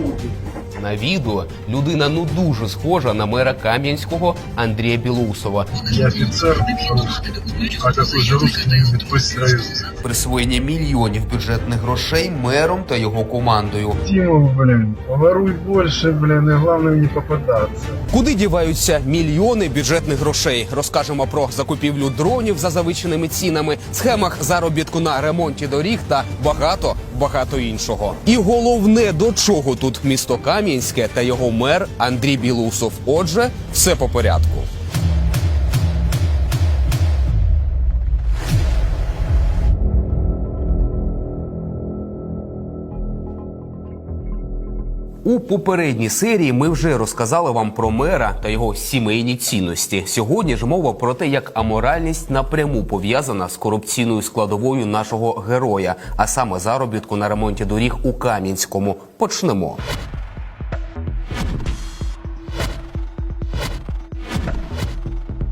iFood. На відео людина ну дуже схожа на мера Кам'янського Андрія Білоусова. Я офицер русский, а какой же русский не любит построиться? Присвоєння мільйонів бюджетних грошей мером та його командою. Тимов, блин, воруй больше, блин, и главное не попадаться. Куди діваються мільйони бюджетних грошей? Розкажемо про закупівлю дронів за завищеними цінами, схемах заробітку на ремонті доріг та багато багато іншого. І головне до чого тут місто Кам'янське та його мер Андрій Білусов. Отже, все по порядку. У попередній серії ми вже розказали вам про мера та його сімейні цінності. Сьогодні ж мова про те, як аморальність напряму пов'язана з корупційною складовою нашого героя, а саме заробітку на ремонті доріг у Кам'янському. Почнемо.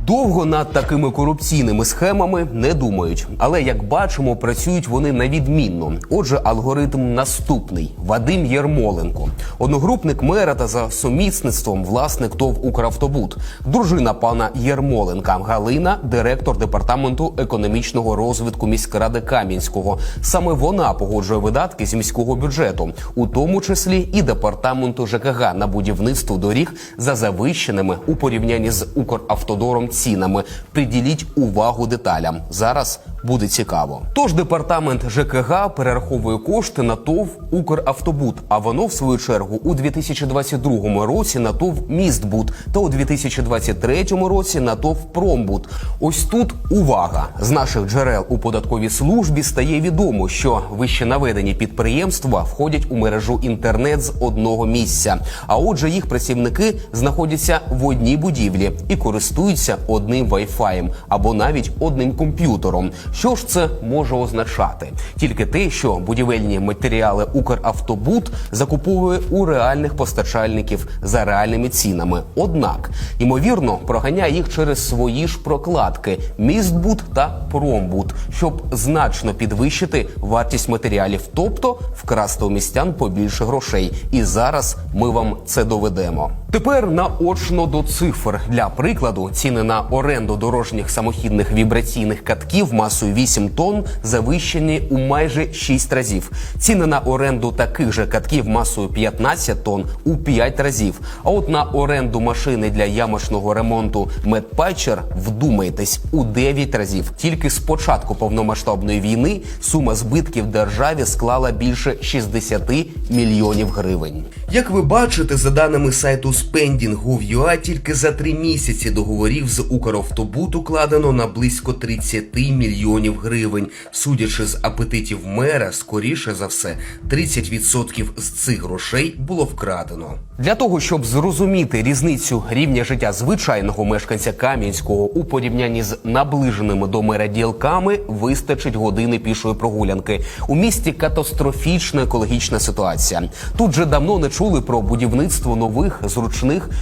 Довго над такими корупційними схемами не думають, але як бачимо, працюють вони невідмінно. Отже, алгоритм наступний: Вадим Єрмоленко, одногрупник мера та за сумісництвом власник ТОВ Укравтобуд, дружина пана Єрмоленка. Галина, директор департаменту економічного розвитку міськради Кам'янського. Саме вона погоджує видатки з міського бюджету, у тому числі і департаменту ЖКГ на будівництво доріг за завищеними у порівнянні з Укравтодором цінами. Приділіть увагу деталям. Зараз буде цікаво. Тож департамент ЖКГ перераховує кошти на ТОВ Укравтобуд, а воно в свою чергу у 2022 році на ТОВ Містбуд та у 2023 році на ТОВ Промбуд. Ось тут увага з наших джерел у податковій службі стає відомо, що вище наведені підприємства входять у мережу інтернет з одного місця. А отже, їх працівники знаходяться в одній будівлі і користуються одним вайфаєм або навіть одним комп'ютером. Що ж це може означати? Тільки те, що будівельні матеріали Укравтобуд закуповує у реальних постачальників за реальними цінами. Однак, ймовірно, проганяє їх через свої ж прокладки Містбуд та Промбуд, щоб значно підвищити вартість матеріалів, тобто вкрасти у містян побільше грошей. І зараз ми вам це доведемо. Тепер наочно до цифр для прикладу ціни на оренду дорожніх самохідних вібраційних катків масою 8 тонн завищені у майже 6 разів. Ціни на оренду таких же катків масою 15 тонн у 5 разів. А от на оренду машини для ямочного ремонту Медпатчер вдумайтесь у 9 разів. Тільки з початку повномасштабної війни сума збитків державі склала більше 60 мільйонів гривень. Як ви бачите, за даними сайту Spending.gov.ua, тільки за три місяці договорів з Укравтобут укладено на близько 30 мільйонів гривень. Судячи з апетитів мера, скоріше за все, 30% з цих грошей було вкрадено. Для того щоб зрозуміти різницю рівня життя звичайного мешканця Кам'янського у порівнянні з наближеними до мера ділками, вистачить години пішої прогулянки. У місті катастрофічна екологічна ситуація. Тут же давно не чули про будівництво нових зручних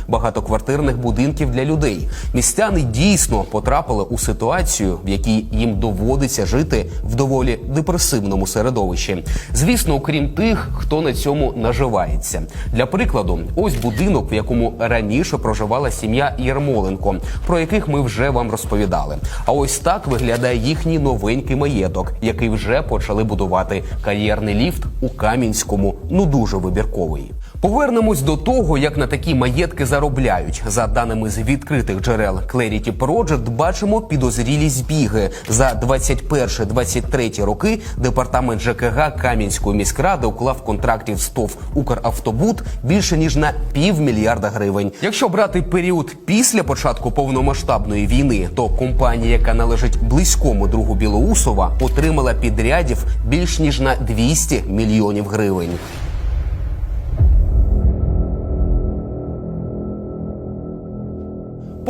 багатоквартирних будинків для людей. Містяни дійсно потрапили у ситуацію, в якій їм доводиться жити в доволі депресивному середовищі. Звісно, окрім тих, хто на цьому наживається. Для прикладу, ось будинок, в якому раніше проживала сім'я Єрмоленко, про яких ми вже вам розповідали. А ось так виглядає їхній новенький маєток, який вже почали будувати кар'єрний ліфт у Кам'янському. Ну дуже вибірковий. Повернемось до того, як на такі маєтки заробляють. За даними з відкритих джерел Clarity Project, бачимо підозрілі збіги. За 21-23 роки департамент ЖКГ Кам'янської міськради уклав контрактів з ТОВ Укравтобуд більше ніж на півмільярда гривень. Якщо брати період після початку повномасштабної війни, то компанія, яка належить близькому другу Білоусова, отримала підрядів більш ніж на 200 мільйонів гривень.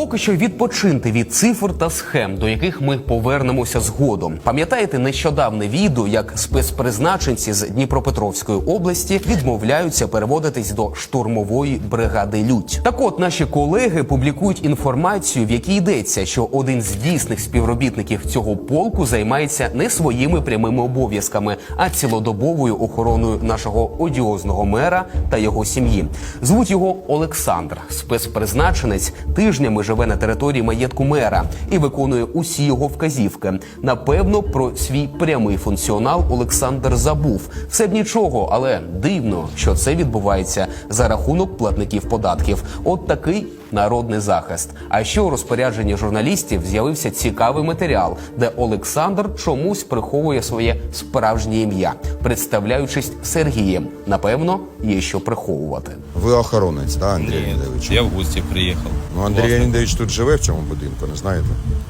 Поки що відпочиньте від цифр та схем, до яких ми повернемося згодом. Пам'ятаєте нещодавне відео, як спецпризначенці з Дніпропетровської області відмовляються переводитись до штурмової бригади Людь. Так от наші колеги публікують інформацію, в якій йдеться, що один з дійсних співробітників цього полку займається не своїми прямими обов'язками, а цілодобовою охороною нашого одіозного мера та його сім'ї. Звуть його Олександр. Спецпризначенець тижнями живе на території маєтку мера і виконує усі його вказівки. Напевно, про свій прямий функціонал Олександр забув. Все б нічого, але дивно, що це відбувається за рахунок платників податків. От такий народний захист. А ще у розпорядженні журналістів з'явився цікавий матеріал, де Олександр чомусь приховує своє справжнє ім'я, представляючись Сергієм. Напевно, є що приховувати. Ви охоронець, так, Андрій Ні, Леонідович? я в гості приїхав. Ну, Андрій Леонідович тут живе в цьому будинку, не знаєте?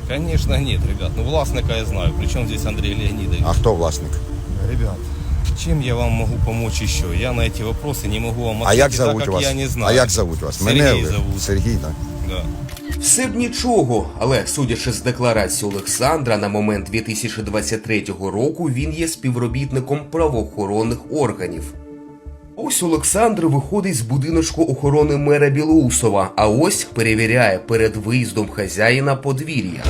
Конечно, нет, ребят. Ну, властника я знаю. Причем здесь Андрей Леонидович? А хто власник? Ребят, чем я вам могу помочь еще? Я на эти вопросы не могу вам А ответить, як так зовуть как вас? я не знаю. А як зовуть вас? Сергей Мене зовут. Сергій, так? Да. Все б нічого, але судячи з декларації Олександра, на момент 2023 року він є співробітником правоохоронних органів. Ось Олександр виходить з будиночку охорони мера Білоусова, а ось перевіряє перед виїздом хазяїна подвір'я.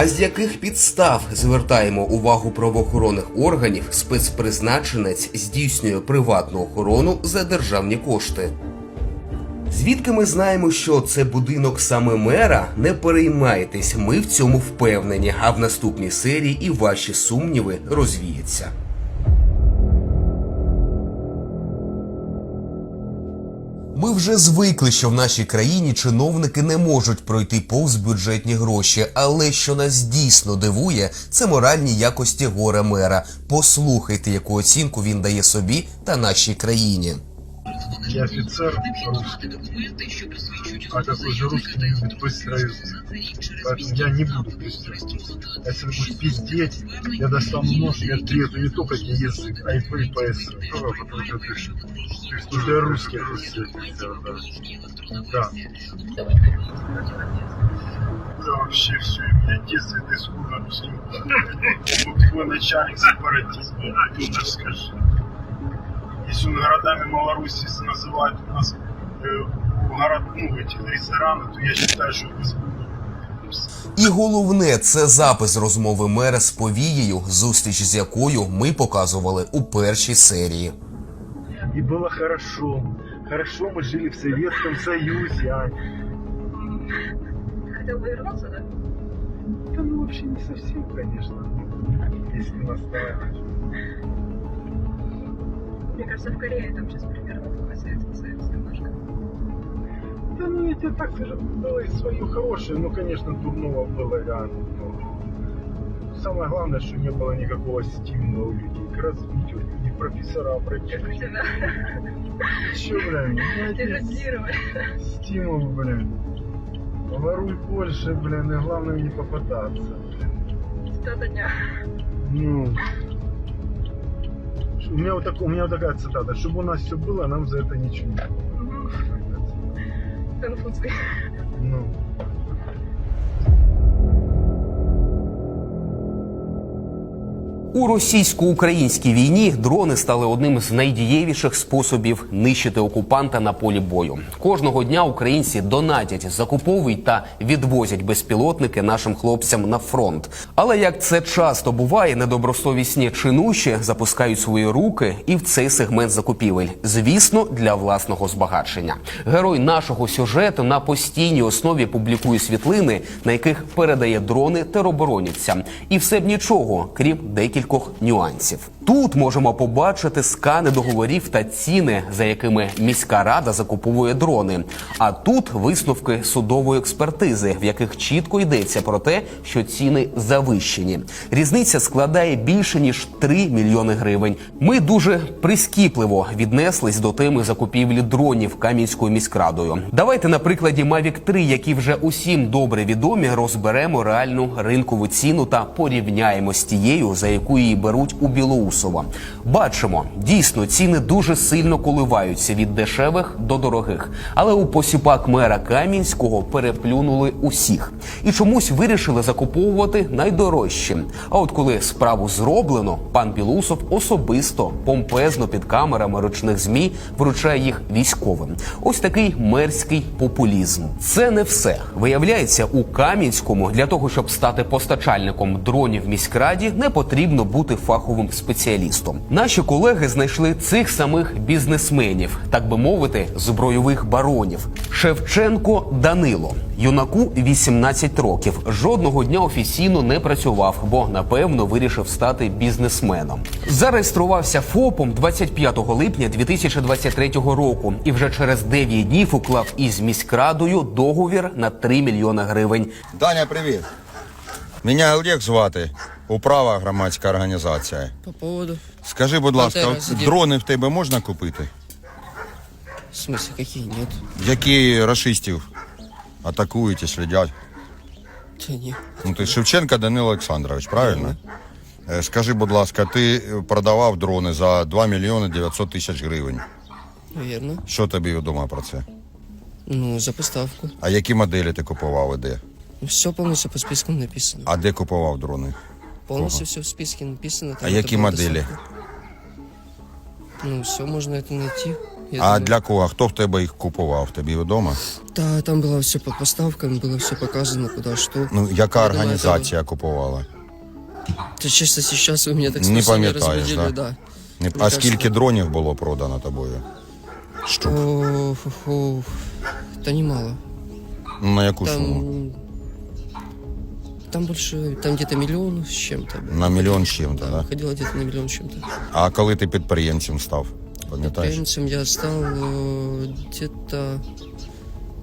А з яких підстав звертаємо увагу правоохоронних органів, спецпризначенець здійснює приватну охорону за державні кошти. Звідки ми знаємо, що це будинок саме мера? Не переймайтесь, ми в цьому впевнені, а в наступній серії і ваші сумніви розвіються. Ми вже звикли, що в нашій країні чиновники не можуть пройти повз бюджетні гроші, але що нас дійсно дивує, це моральні якості горе мера. Послухайте, яку оцінку він дає собі та нашій країні. Я офицер русский. А какой же русский не любит построить? Поэтому я не буду пиздеть. А если будете пиздеть, я достану нож и отрежу не только тебе язык, а и. Ну, потому что ты, ты, ж тоже русский, русский офицер, да. Да. Да вообще все, у меня детство это исконно русский. Вот твой начальник сепаратист, ты даже скажи. Если он городами Малоруссии называют у нас э, город, ну, эти рестораны, то я считаю, что это І головне, це запис розмови мера з повією, зустріч з якою ми показували у першій серії. И было хорошо. Хорошо мы жили в Советском Союзе, а Хотел бы вернуться, да? Да ну вообще не совсем, конечно. Если настаивать. Мне кажется, в Корее там сейчас примерно такой Советский Союз немножко. Да ну я так скажу, было и свое хорошее, но, конечно, дурного было реально много. Самое главное, что не было никакого стимула у людей к развитию, ни профессора обратились. тебя Че, блин, стимул, блин. Воруй больше, блин, и главное не попадаться. блин. Цитата дня. Ну, у меня вот, так, у меня вот такая цитата. Чтобы у нас все было, нам за это ничего не было. Мгм. Конфуций. Ну, У російсько-українській війні дрони стали одним з найдієвіших способів нищити окупанта на полі бою. Кожного дня українці донатять, закуповують та відвозять безпілотники нашим хлопцям на фронт. Але як це часто буває, недобросовісні чинуші запускають свої руки і в цей сегмент закупівель. Звісно, для власного збагачення. Герой нашого сюжету на постійній основі публікує світлини, на яких передає дрони тероборонівцям. І все б нічого, крім декількох нюансів. Тут можемо побачити скани договорів та ціни, за якими міська рада закуповує дрони. А тут висновки судової експертизи, в яких чітко йдеться про те, що ціни завищені. Різниця складає більше ніж 3 мільйони гривень. Ми дуже прискіпливо віднеслись до теми закупівлі дронів Кам'янською міськрадою. Давайте на прикладі Mavic 3, які вже усім добре відомі, розберемо реальну ринкову ціну та порівняємо з тією, за яку її беруть у Білоусові. Білоусова. Бачимо, дійсно ціни дуже сильно коливаються від дешевих до дорогих. Але у посіпак мера Кам'янського переплюнули усіх і чомусь вирішили закуповувати найдорожче. А от коли справу зроблено, пан Білусов особисто помпезно під камерами ручних змі вручає їх військовим. Ось такий мерський популізм. Це не все. Виявляється, у Кам'янському для того, щоб стати постачальником дронів міськраді, не потрібно бути фаховим спеціалістом. Наші колеги знайшли цих самих бізнесменів, так би мовити, збройових баронів. Шевченко Данило. Юнаку 18 років. Жодного дня офіційно не працював, бо напевно вирішив стати бізнесменом. Зареєструвався ФОПом 25 липня 2023 року і вже через 9 днів уклав із міськрадою договір на 3 мільйони гривень. Даня, привіт. Мене Олег звати. Управа громадська організація. По поводу... Скажи, будь ласка, Пантера от дрони в тебе можна купити? В смысле, какие нет? Які рашистів атакують і слідять? Да не. Ну, ти Шевченка Данило Олександрович, правильно? Е, Скажи, будь ласка, ти продавав дрони за 2 мільйони 900 тисяч гривень. Наверное. Що тобі відомо про це? Ну, за поставку. А які моделі ти купував і де? Все полностью по спискам написано. А де купував дрони? Полностью все в списке написано. там А это які была моделі? доставка. Ну, все можно это найти. Я А думаю. для кого? Хто в тебе їх купував? Тобі відомо? Да, там было все по поставкам, было все показано, куда что. Ну, яка Я думаю, організація купувала? Это честно сейчас вы меня так Не спросили, пам'ятаєш, разбудили, да? да. Не- А Мені скільки кажется, дронів було продано тобою? Штук. О, фу, фу. Да немало. Ну, на яку суму? Там... Там больше, там где-то миллион с чем-то. было. На мільйон з чим-то, Да, да? выходило где-то на миллион с чем-то. А коли ти підприємцем став? Пам'ятаєш? Пятницам я стал э, где-то...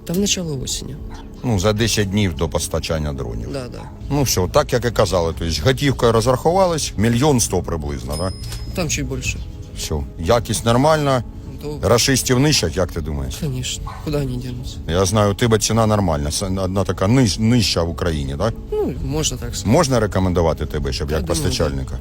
Там начало осени. Ну, за 10 днів до постачання дронів. Да, да. Ну все, так як і казали. Тобто готівкою розрахувались, мільйон сто приблизно, да? Там чуть больше. Все. Якість нормальна, Долго. рашистів нищать, як ти думаєш? Конечно. Куда они денутся? Я знаю, у тебе ціна нормальна, це одна така ниж, нижча в Україні, так? Ну, можно так сказать. Можна рекомендувати тебе, щоб Я як думаю, постачальника?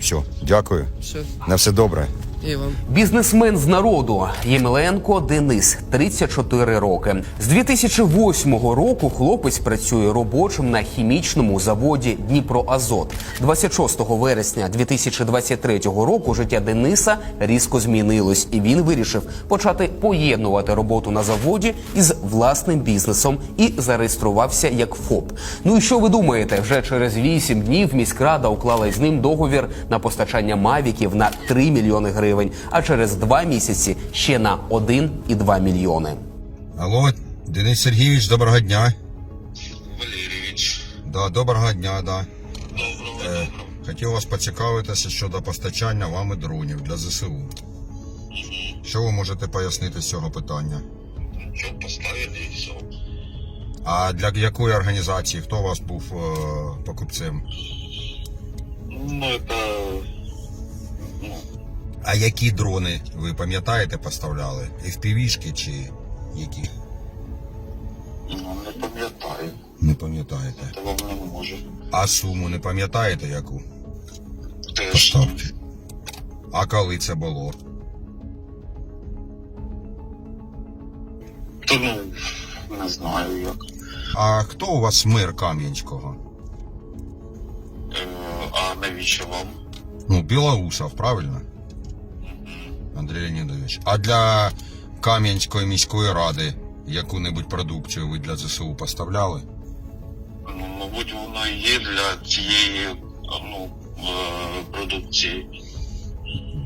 Все, дякую. Все. На все добре. Вам. Бізнесмен з народу Ємеленко Денис, 34 роки. З 2008 року хлопець працює робочим на хімічному заводі Дніпроазот. 26 вересня 2023 року життя Дениса різко змінилось, і він вирішив почати поєднувати роботу на заводі із власним бізнесом і зареєструвався як ФОП. Ну і що ви думаєте? Вже через 8 днів міськрада уклала з ним договір на постачання мавіків на 3 мільйони гривень, а через 2 місяці ще на 1,2 мільйони. Алло, Денис Сергійович, доброго дня. Валерійович. Да, доброго дня, да. Доброго. Е, хотів вас поцікавитися щодо постачання вами дронів для ЗСУ. Що ви можете пояснити з цього питання? Що поставили і все. А для якої організації? Хто у вас був е, покупцем? Ну, это... Ну, А які дрони ви пам'ятаєте поставляли? FPV-шки чи які? ну, не пам'ятаю. Не пам'ятаєте. Та вам не можу. А суму не пам'ятаєте яку? Теж. Поставки. А коли це було? Та ну, не знаю як. А хто у вас мер Кам'янського? Е, а навіщо вам? Ну, Білоусов, правильно? Андрій Леонідович. А для Кам'янської міської ради яку-небудь продукцію ви для ЗСУ поставляли? Ну, мабуть, воно і є для цієї ну, продукції.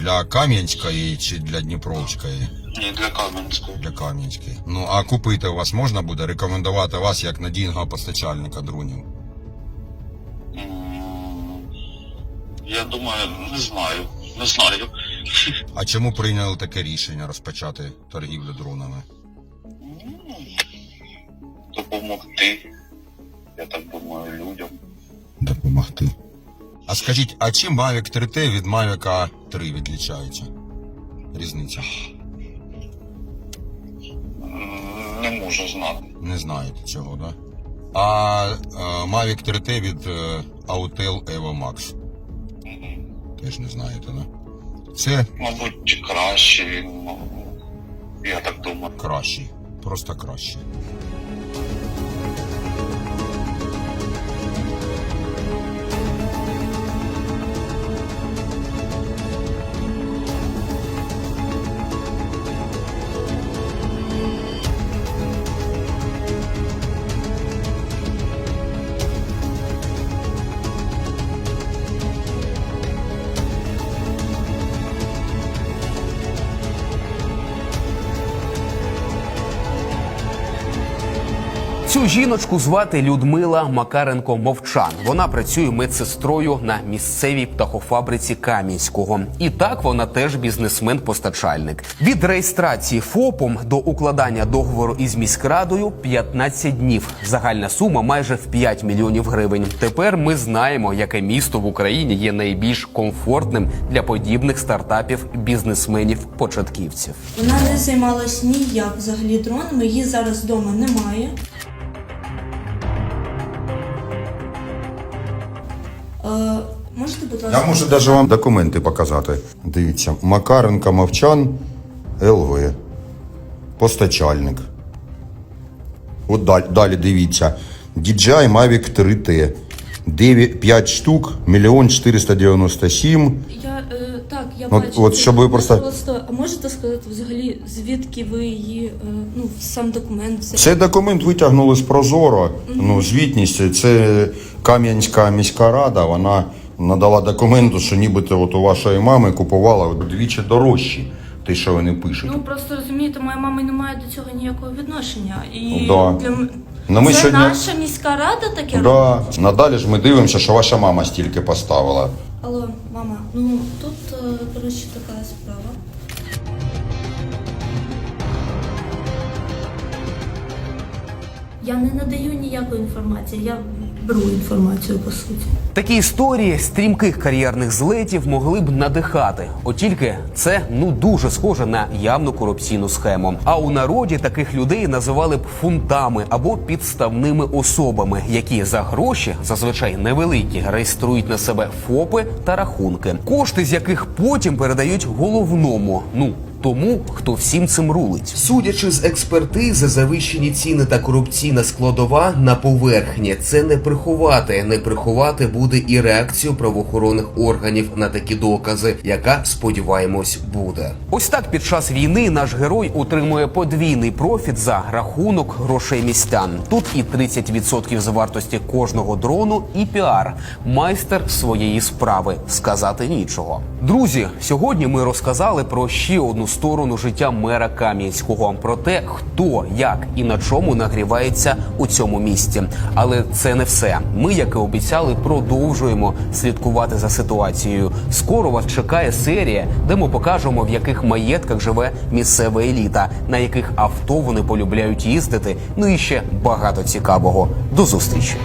Для Кам'янської чи для Дніпровської? Ні, для Кам'янської. Для Кам'янської. Ну, а купити у вас можна буде рекомендувати вас як надійного постачальника дронів? Я думаю, не знаю. Не знаю. А чому прийняли таке рішення розпочати торгівлю дронами? Допомогти. Я так думаю, людям. Допомогти. А скажіть, а чим Mavic 3T від Mavic 3 відлічається? Різниця. Не можу знати. Не знаєте цього, да? А е, Mavic 3T від е, Autel Evo Max. Теж не знаєте, да? Це Мабуть, краще, я так думаю. краще. Просто краще. Цю жіночку звати Людмила Макаренко Мовчан. Вона працює медсестрою на місцевій птахофабриці Кам'янського. І так вона теж бізнесмен-постачальник. Від реєстрації ФОПом до укладання договору із міськрадою 15 днів. Загальна сума майже в 5 мільйонів гривень. Тепер ми знаємо, яке місто в Україні є найбільш комфортним для подібних стартапів бізнесменів-початківців. Вона не займалась ніяк взагалі дронами, її зараз вдома немає. Можете, будь ласка, Я можу навіть вам документи показати. Дивіться, Макаренко Мовчан, ЛВ. Постачальник. От далі, далі дивіться. DJI Mavic 3T. 9, 5 штук, мільйон 497. Е, так, я От- щоб ви Ви просто- А можете сказати взагалі, звідки ви її, е, ну, сам документ взяли? Цей документ витягнули з Прозоро. Ну, звітність. Це Кам'янська міська рада. Вона надала документу, що нібито от у вашої мами купувала вдвічі дорожчі. Те, що вони пишуть. Ну просто розумієте, моя мама не має до цього ніякого відношення. І Да. для м- Ну, ми це сьогодні- наша міська рада таке робить? Да. Надалі ж ми дивимося, що ваша мама стільки поставила. Алло, мама, ну тут, короче, коротше, така справа. Я не надаю ніякої інформації, я беру інформацію по суті. Такі історії стрімких кар'єрних злетів могли б надихати. От тільки це ну дуже схоже на явну корупційну схему. А у народі таких людей називали б фунтами або підставними особами, які за гроші, зазвичай невеликі, реєструють на себе ФОПи та рахунки, кошти з яких потім передають головному. Ну тому, хто всім цим рулить. Судячи з експертизи, завищені ціни та корупційна складова на поверхні. Це не приховати. Не приховати буде і реакцію правоохоронних органів на такі докази, яка сподіваємось буде. Ось так під час війни наш герой отримує подвійний профіт за рахунок грошей містян. Тут і 30% з вартості кожного дрону, і піар. Майстер своєї справи сказати нічого. Друзі, сьогодні ми розказали про ще одну сторону життя мера Кам'янського, про те, хто, як і на чому нагрівається у цьому місті. Але це не все. Ми, як і обіцяли, продовжуємо слідкувати за ситуацією. Скоро вас чекає серія, де ми покажемо, в яких маєтках живе місцева еліта, на яких авто вони полюбляють їздити. Ну і ще багато цікавого. До зустрічі.